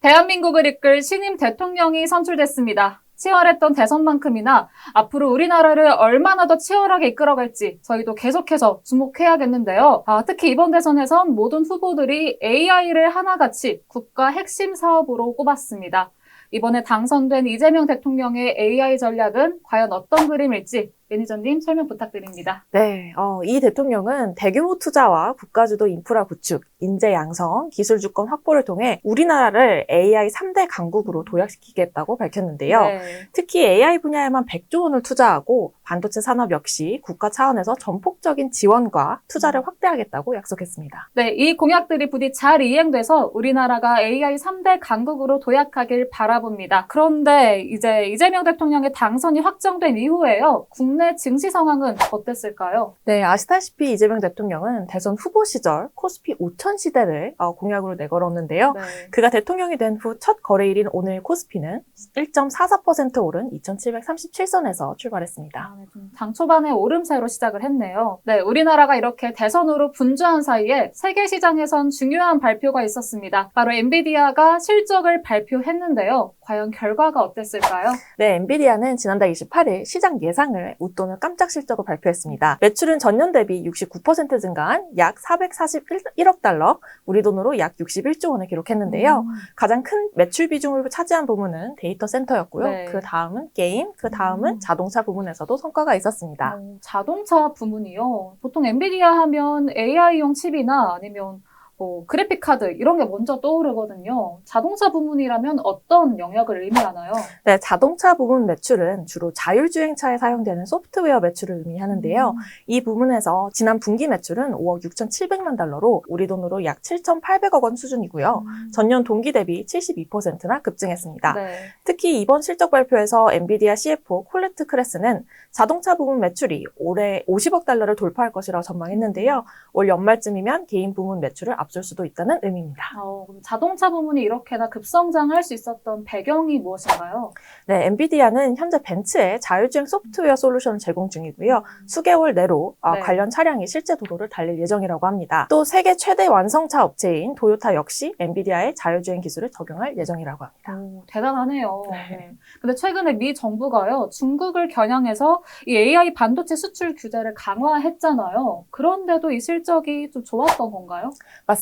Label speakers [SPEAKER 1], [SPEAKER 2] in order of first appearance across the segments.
[SPEAKER 1] 대한민국을 이끌 신임 대통령이 선출됐습니다. 치열했던 대선만큼이나 앞으로 우리나라를 얼마나 더 치열하게 이끌어갈지 저희도 계속해서 주목해야겠는데요. 아, 특히 이번 대선에선 모든 후보들이 AI를 하나같이 국가 핵심 사업으로 꼽았습니다. 이번에 당선된 이재명 대통령의 AI 전략은 과연 어떤 그림일지 매니저님 설명 부탁드립니다.
[SPEAKER 2] 네, 어, 이 대통령은 대규모 투자와 국가주도 인프라 구축, 인재 양성, 기술 주권 확보를 통해 우리나라를 AI 3대 강국으로 도약시키겠다고 밝혔는데요.
[SPEAKER 1] 네.
[SPEAKER 2] 특히 AI 분야에만 100조 원을 투자하고 반도체 산업 역시 국가 차원에서 전폭적인 지원과 투자를 확대하겠다고 약속했습니다.
[SPEAKER 1] 네, 이 공약들이 부디 잘 이행돼서 우리나라가 AI 3대 강국으로 도약하길 바라봅니다. 그런데 이제 이재명 대통령의 당선이 확정된 이후에요. 국내 증시 상황은 어땠을까요?
[SPEAKER 2] 네, 아시다시피 이재명 대통령은 대선 후보 시절 코스피 5천 시대를 어, 공약으로 내걸었는데요.
[SPEAKER 1] 네.
[SPEAKER 2] 그가 대통령이 된 후 첫 거래일인 오늘 코스피는 1.44% 오른 2,737선에서 출발했습니다.
[SPEAKER 1] 아, 네, 좀 당초반에 오름세로 시작을 했네요. 네, 우리나라가 이렇게 대선으로 분주한 사이에 세계 시장에선 중요한 발표가 있었습니다. 바로 엔비디아가 실적을 발표했는데요. 과연 결과가 어땠을까요?
[SPEAKER 2] 네, 엔비디아는 지난달 28일 시장 예상을 웃도는 깜짝 실적을 발표했습니다. 매출은 전년 대비 69% 증가한 약 441억 달러, 우리 돈으로 약 61조 원을 기록했는데요.
[SPEAKER 1] 음,
[SPEAKER 2] 가장 큰 매출 비중을 차지한 부문은 데이터 센터였고요.
[SPEAKER 1] 네.
[SPEAKER 2] 그 다음은 게임, 그 다음은
[SPEAKER 1] 음.
[SPEAKER 2] 자동차 부문에서도 성과가 있었습니다.
[SPEAKER 1] 어, 자동차 부문이요. 보통 엔비디아 하면 AI용 칩이나 아니면 뭐 그래픽 카드 이런 게 먼저 떠오르거든요. 자동차 부문이라면 어떤 영역을 의미하나요?
[SPEAKER 2] 네, 자동차 부문 매출은 주로 자율주행차에 사용되는 소프트웨어 매출을 의미하는데요.
[SPEAKER 1] 음,
[SPEAKER 2] 이 부문에서 지난 분기 매출은 5억 6,700만 달러로 우리 돈으로 약 7,800억 원 수준이고요.
[SPEAKER 1] 음,
[SPEAKER 2] 전년 동기 대비 72%나 급증했습니다.
[SPEAKER 1] 네.
[SPEAKER 2] 특히 이번 실적 발표에서 엔비디아 CFO 콜레트 크레스는 자동차 부문 매출이 올해 50억 달러를 돌파할 것이라고 전망했는데요. 올 연말쯤이면 개인 부문 매출을 앞설 수도 있다는 의미입니다.
[SPEAKER 1] 어, 그럼 자동차 부문이 이렇게나 급성장할 수 있었던 배경이 무엇인가요?
[SPEAKER 2] 네, 엔비디아는 현재 벤츠에 자율주행 소프트웨어 솔루션을 제공 중이고요. 수개월 내로 어,
[SPEAKER 1] 네.
[SPEAKER 2] 관련 차량이 실제 도로를 달릴 예정이라고 합니다. 또 세계 최대 완성차 업체인 도요타 역시 엔비디아의 자율주행 기술을 적용할 예정이라고 합니다.
[SPEAKER 1] 오, 대단하네요.
[SPEAKER 2] 네.
[SPEAKER 1] 네. 근데 최근에 미 정부가요, 중국을 겨냥해서 이 AI 반도체 수출 규제를 강화했잖아요. 그런데도 이 실적이 좀 좋았던 건가요?
[SPEAKER 2] 맞습니다.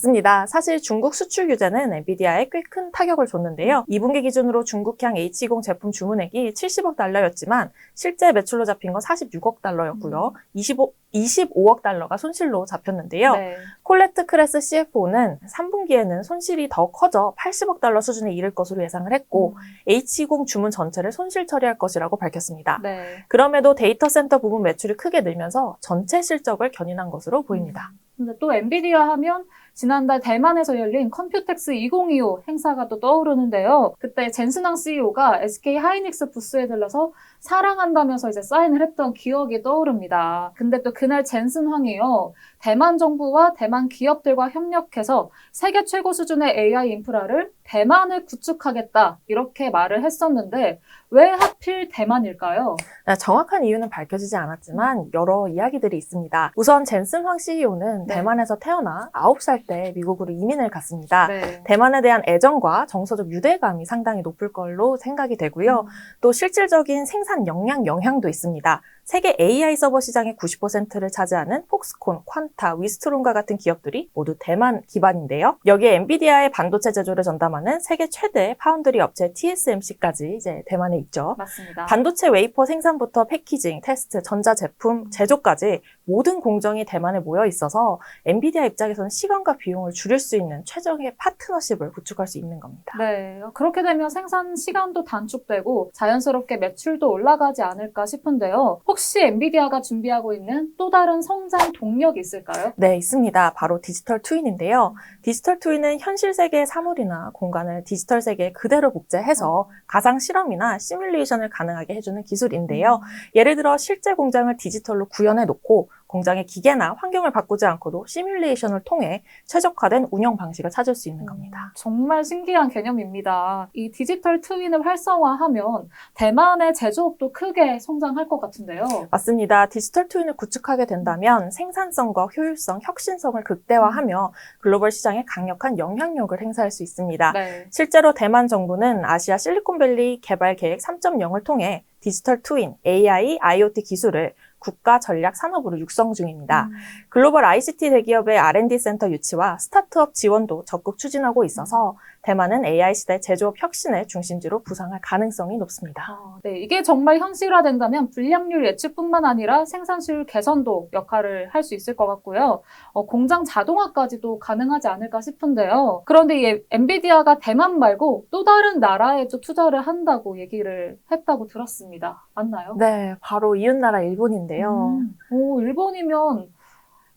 [SPEAKER 2] 사실 중국 수출 규제는 엔비디아에 꽤 큰 타격을 줬는데요. 2분기 기준으로 중국향 H20 제품 주문액이 70억 달러였지만 실제 매출로 잡힌 건 46억 달러였고요. 25, 25억 달러가 손실로 잡혔는데요.
[SPEAKER 1] 네.
[SPEAKER 2] 콜레트 크레스 CFO는 3분기에는 손실이 더 커져 80억 달러 수준에 이를 것으로 예상을 했고 H20 주문 전체를 손실 처리할 것이라고 밝혔습니다.
[SPEAKER 1] 네.
[SPEAKER 2] 그럼에도 데이터 센터 부분 매출이 크게 늘면서 전체 실적을 견인한 것으로 보입니다.
[SPEAKER 1] 근데 또 엔비디아 하면 지난달 대만에서 열린 컴퓨텍스 2025 행사가 또 떠오르는데요. 그때 젠슨왕 CEO가 SK 하이닉스 부스에 들러서 사랑한다면서 이제 사인을 했던 기억이 떠오릅니다. 근데 또 그날 젠슨 황이요. 대만 정부와 대만 기업들과 협력해서 세계 최고 수준의 AI 인프라를 대만을 구축하겠다. 이렇게 말을 했었는데 왜 하필 대만일까요?
[SPEAKER 2] 네, 정확한 이유는 밝혀지지 않았지만 여러 이야기들이 있습니다. 우선 젠슨 황 CEO는
[SPEAKER 1] 네.
[SPEAKER 2] 대만에서 태어나 9살 때 미국으로 이민을 갔습니다.
[SPEAKER 1] 네.
[SPEAKER 2] 대만에 대한 애정과 정서적 유대감이 상당히 높을 걸로 생각이 되고요. 또 실질적인 생산 역량 영향도 있습니다. 세계 AI 서버 시장의 90%를 차지하는 폭스콘, 퀀타, 위스트론과 같은 기업들이 모두 대만 기반인데요. 여기에 엔비디아의 반도체 제조를 전담하는 세계 최대 파운드리 업체 TSMC까지 이제 대만에 있죠.
[SPEAKER 1] 맞습니다.
[SPEAKER 2] 반도체 웨이퍼 생산부터 패키징, 테스트, 전자 제품, 제조까지 모든 공정이 대만에 모여 있어서 엔비디아 입장에서는 시간과 비용을 줄일 수 있는 최적의 파트너십을 구축할 수 있는 겁니다.
[SPEAKER 1] 네, 그렇게 되면 생산 시간도 단축되고 자연스럽게 매출도 올라가지 않을까 싶은데요. 혹시 엔비디아가 준비하고 있는 또 다른 성장 동력이 있을까요?
[SPEAKER 2] 네, 있습니다. 바로 디지털 트윈인데요. 디지털 트윈은 현실 세계의 사물이나 공간을 디지털 세계에 그대로 복제해서 가상 실험이나 시뮬레이션을 가능하게 해주는 기술인데요. 예를 들어 실제 공장을 디지털로 구현해 놓고 공장의 기계나 환경을 바꾸지 않고도 시뮬레이션을 통해 최적화된 운영 방식을 찾을 수 있는 겁니다.
[SPEAKER 1] 정말 신기한 개념입니다. 이 디지털 트윈을 활성화하면 대만의 제조업도 크게 성장할 것 같은데요.
[SPEAKER 2] 맞습니다. 디지털 트윈을 구축하게 된다면 생산성과 효율성, 혁신성을 극대화하며 글로벌 시장에 강력한 영향력을 행사할 수 있습니다.
[SPEAKER 1] 네.
[SPEAKER 2] 실제로 대만 정부는 아시아 실리콘밸리 개발 계획 3.0을 통해 디지털 트윈, AI, IoT 기술을 국가 전략 산업으로 육성 중입니다.
[SPEAKER 1] 음.
[SPEAKER 2] 글로벌 ICT 대기업의 R&D 센터 유치와 스타트업 지원도 적극 추진하고 있어서 대만은 AI 시대 제조업 혁신의 중심지로 부상할 가능성이 높습니다.
[SPEAKER 1] 아, 네, 이게 정말 현실화된다면 불량률 예측뿐만 아니라 생산실 개선도 역할을 할 수 있을 것 같고요. 어, 공장 자동화까지도 가능하지 않을까 싶은데요. 그런데 이 엔비디아가 대만 말고 또 다른 나라에도 투자를 한다고 얘기를 했다고 들었습니다. 맞나요?
[SPEAKER 2] 네, 바로 이웃나라 일본인데요.
[SPEAKER 1] 음, 오, 일본이면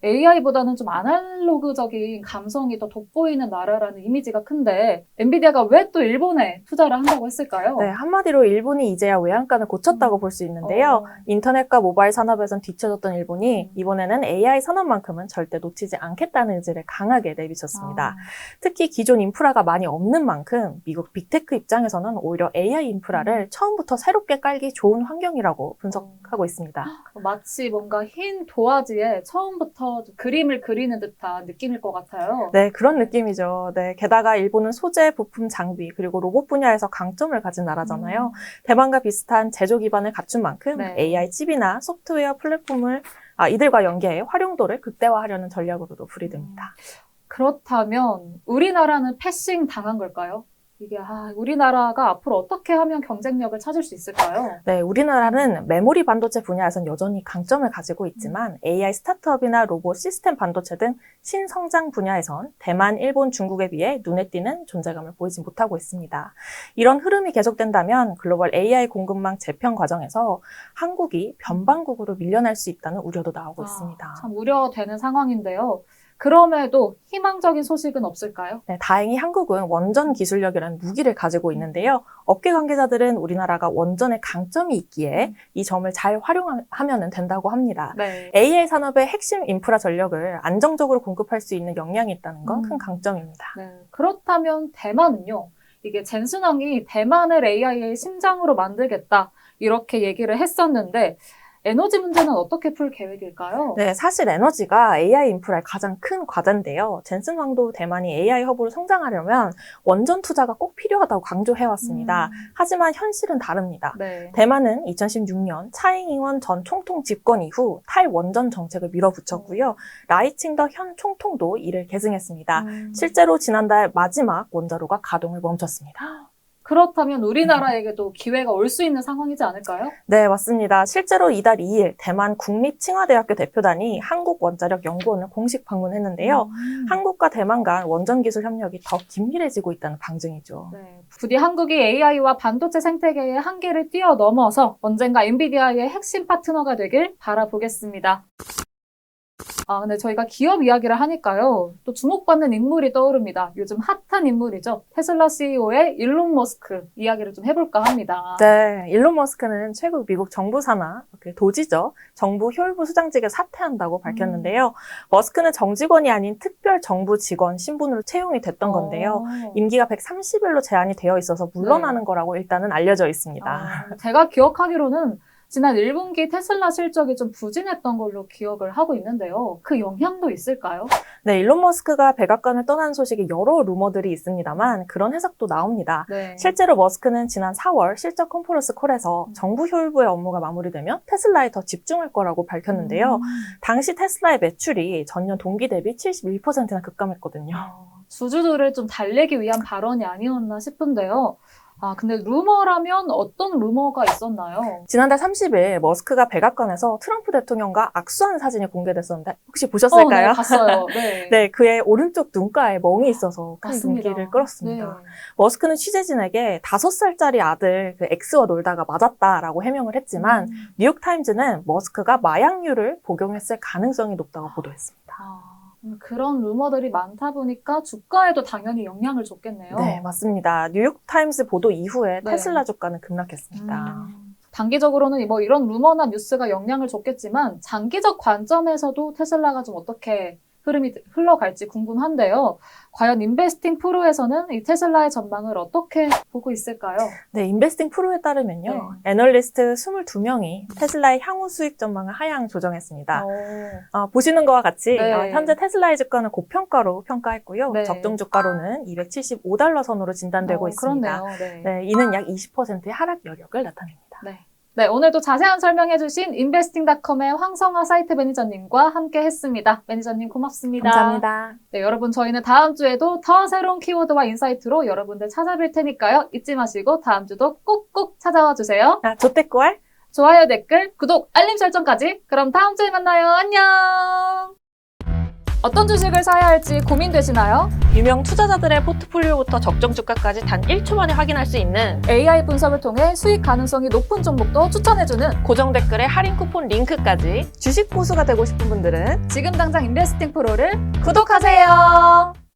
[SPEAKER 1] AI보다는 좀 아날로그적인 감성이 더 돋보이는 나라라는 이미지가 큰데 엔비디아가 왜 또 일본에 투자를 한다고 했을까요?
[SPEAKER 2] 네, 한마디로 일본이 이제야 외양간을 고쳤다고 볼수 있는데요.
[SPEAKER 1] 어,
[SPEAKER 2] 인터넷과 모바일 산업에선 뒤처졌던 일본이
[SPEAKER 1] 음.
[SPEAKER 2] 이번에는 AI 산업만큼은 절대 놓치지 않겠다는 의지를 강하게 내비쳤습니다.
[SPEAKER 1] 아,
[SPEAKER 2] 특히 기존 인프라가 많이 없는 만큼 미국 빅테크 입장에서는 오히려 AI 인프라를
[SPEAKER 1] 음.
[SPEAKER 2] 처음부터 새롭게 깔기 좋은 환경이라고 분석하고 있습니다.
[SPEAKER 1] 마치 뭔가 흰 도화지에 처음부터 좀 그림을 그리는 듯한 느낌일 것 같아요.
[SPEAKER 2] 네, 그런 느낌이죠. 네, 게다가 일본은 소재, 부품, 장비, 그리고 로봇 분야에서 강점을 가진 나라잖아요. 대만과 비슷한 제조 기반을 갖춘 만큼
[SPEAKER 1] 네.
[SPEAKER 2] AI 칩이나 소프트웨어 플랫폼을 아, 이들과 연계해 활용도를 극대화하려는 전략으로도 풀이됩니다.
[SPEAKER 1] 그렇다면 우리나라는 패싱 당한 걸까요? 이게 아, 우리나라가 앞으로 어떻게 하면 경쟁력을 찾을 수 있을까요?
[SPEAKER 2] 네, 우리나라는 메모리 반도체 분야에선 여전히 강점을 가지고 있지만 AI 스타트업이나 로봇 시스템 반도체 등 신성장 분야에선 대만, 일본, 중국에 비해 눈에 띄는 존재감을 보이지 못하고 있습니다. 이런 흐름이 계속된다면 글로벌 AI 공급망 재편 과정에서 한국이 변방국으로 밀려날 수 있다는 우려도 나오고
[SPEAKER 1] 아,
[SPEAKER 2] 있습니다.
[SPEAKER 1] 참 우려되는 상황인데요. 그럼에도 희망적인 소식은 없을까요?
[SPEAKER 2] 네, 다행히 한국은 원전 기술력이라는 무기를 가지고 있는데요. 업계 관계자들은 우리나라가 원전의 강점이 있기에 이 점을 잘 활용하면 된다고 합니다.
[SPEAKER 1] 네.
[SPEAKER 2] AI 산업의 핵심 인프라 전력을 안정적으로 공급할 수 있는 역량이 있다는 건큰
[SPEAKER 1] 음.
[SPEAKER 2] 강점입니다.
[SPEAKER 1] 네. 그렇다면 대만은요? 이게 젠슨왕이 대만을 AI의 심장으로 만들겠다 이렇게 얘기를 했었는데 에너지 문제는 어떻게 풀 계획일까요?
[SPEAKER 2] 네, 사실 에너지가 AI 인프라의 가장 큰 과제인데요. 젠슨 황도 대만이 AI 허브로 성장하려면 원전 투자가 꼭 필요하다고 강조해왔습니다.
[SPEAKER 1] 음,
[SPEAKER 2] 하지만 현실은 다릅니다.
[SPEAKER 1] 네.
[SPEAKER 2] 대만은 2016년 차잉잉원 전 총통 집권 이후 탈원전 정책을 밀어붙였고요. 라이칭더 현 총통도 이를 계승했습니다.
[SPEAKER 1] 음,
[SPEAKER 2] 실제로 지난달 마지막 원자로가 가동을 멈췄습니다.
[SPEAKER 1] 그렇다면 우리나라에게도 기회가 올 수 있는 상황이지 않을까요?
[SPEAKER 2] 네, 맞습니다. 실제로 이달 2일 대만 국립칭화대학교 대표단이 한국 원자력 연구원을 공식 방문했는데요.
[SPEAKER 1] 음,
[SPEAKER 2] 한국과 대만 간 원전 기술 협력이 더 긴밀해지고 있다는 방증이죠.
[SPEAKER 1] 네. 부디 한국이 AI와 반도체 생태계의 한계를 뛰어넘어서 언젠가 엔비디아의 핵심 파트너가 되길 바라보겠습니다. 아, 근데 저희가 기업 이야기를 하니까요. 또 주목받는 인물이 떠오릅니다. 요즘 핫한 인물이죠. 테슬라 CEO의 일론 머스크 이야기를 좀 해볼까 합니다.
[SPEAKER 2] 네, 일론 머스크는 최근 미국 정부 산하 그 도지죠. 정부 효율부 수장직을 사퇴한다고 밝혔는데요. 머스크는 정직원이 아닌 특별 정부 직원 신분으로 채용이 됐던 건데요.
[SPEAKER 1] 어.
[SPEAKER 2] 임기가 130일로 제한이 되어 있어서 물러나는
[SPEAKER 1] 네.
[SPEAKER 2] 거라고 일단은 알려져 있습니다.
[SPEAKER 1] 아, 제가 기억하기로는 지난 1분기 테슬라 실적이 좀 부진했던 걸로 기억을 하고 있는데요. 그 영향도 있을까요?
[SPEAKER 2] 네, 일론 머스크가 백악관을 떠나는 소식에 여러 루머들이 있습니다만 그런 해석도 나옵니다.
[SPEAKER 1] 네.
[SPEAKER 2] 실제로 머스크는 지난 4월 실적 컨퍼런스 콜에서
[SPEAKER 1] 음.
[SPEAKER 2] 정부 효율부의 업무가 마무리되면 테슬라에 더 집중할 거라고 밝혔는데요.
[SPEAKER 1] 음.
[SPEAKER 2] 당시 테슬라의 매출이 전년 동기 대비 71%나 급감했거든요.
[SPEAKER 1] 어, 주주들을 좀 달래기 위한 발언이 아니었나 싶은데요. 아, 근데 루머라면 어떤 루머가 있었나요?
[SPEAKER 2] 지난달 30일 머스크가 백악관에서 트럼프 대통령과 악수한 사진이 공개됐었는데 혹시
[SPEAKER 1] 어, 네,
[SPEAKER 2] 보셨을까요?
[SPEAKER 1] 봤어요. 네.
[SPEAKER 2] 네, 그의 오른쪽 눈가에 멍이 있어서 큰
[SPEAKER 1] 맞습니다.
[SPEAKER 2] 눈길을 끌었습니다.
[SPEAKER 1] 네.
[SPEAKER 2] 머스크는 취재진에게 5살짜리 아들 그 X와 놀다가 맞았다라고 해명을 했지만
[SPEAKER 1] 음.
[SPEAKER 2] 뉴욕타임즈는 머스크가 마약류를 복용했을 가능성이 높다고 보도했습니다.
[SPEAKER 1] 아, 음, 그런 루머들이 많다 보니까 주가에도 당연히 영향을 줬겠네요.
[SPEAKER 2] 네, 맞습니다. 뉴욕타임스 보도 이후에
[SPEAKER 1] 네.
[SPEAKER 2] 테슬라 주가는 급락했습니다.
[SPEAKER 1] 음, 단기적으로는 뭐 이런 루머나 뉴스가 영향을 줬겠지만 장기적 관점에서도 테슬라가 좀 어떻게 흐름이 흘러갈지 궁금한데요. 과연 인베스팅 프로에서는 이 테슬라의 전망을 어떻게 보고 있을까요?
[SPEAKER 2] 네, 인베스팅 프로에 따르면요.
[SPEAKER 1] 네.
[SPEAKER 2] 애널리스트 22명이 테슬라의 향후 수익 전망을 하향 조정했습니다.
[SPEAKER 1] 어,
[SPEAKER 2] 어, 보시는 것과 같이
[SPEAKER 1] 네.
[SPEAKER 2] 어, 현재 테슬라의 주가는 고평가로 평가했고요.
[SPEAKER 1] 네.
[SPEAKER 2] 적정 주가로는 275달러 선으로 진단되고
[SPEAKER 1] 어,
[SPEAKER 2] 있습니다.
[SPEAKER 1] 그렇네요. 네.
[SPEAKER 2] 네, 이는 약 20%의 하락 여력을 나타냅니다.
[SPEAKER 1] 네. 네, 오늘도 자세한 설명해주신 인베스팅닷컴의 황성아 사이트 매니저님과 함께 했습니다. 매니저님 고맙습니다.
[SPEAKER 2] 감사합니다.
[SPEAKER 1] 네, 여러분 저희는 다음 주에도 더 새로운 키워드와 인사이트로 여러분들 찾아뵐 테니까요. 잊지 마시고 다음 주도 꼭꼭 찾아와 주세요.
[SPEAKER 2] 아, 조태꾸알
[SPEAKER 1] 좋아요, 댓글, 구독, 알림 설정까지. 그럼 다음 주에 만나요. 안녕! 어떤 주식을 사야 할지 고민되시나요?
[SPEAKER 2] 유명 투자자들의 포트폴리오부터 적정 주가까지 단 1초 만에 확인할 수 있는
[SPEAKER 1] AI 분석을 통해 수익 가능성이 높은 종목도 추천해주는
[SPEAKER 2] 고정 댓글에 할인 쿠폰 링크까지 주식 고수가 되고 싶은 분들은
[SPEAKER 1] 지금 당장 인베스팅 프로를 구독하세요.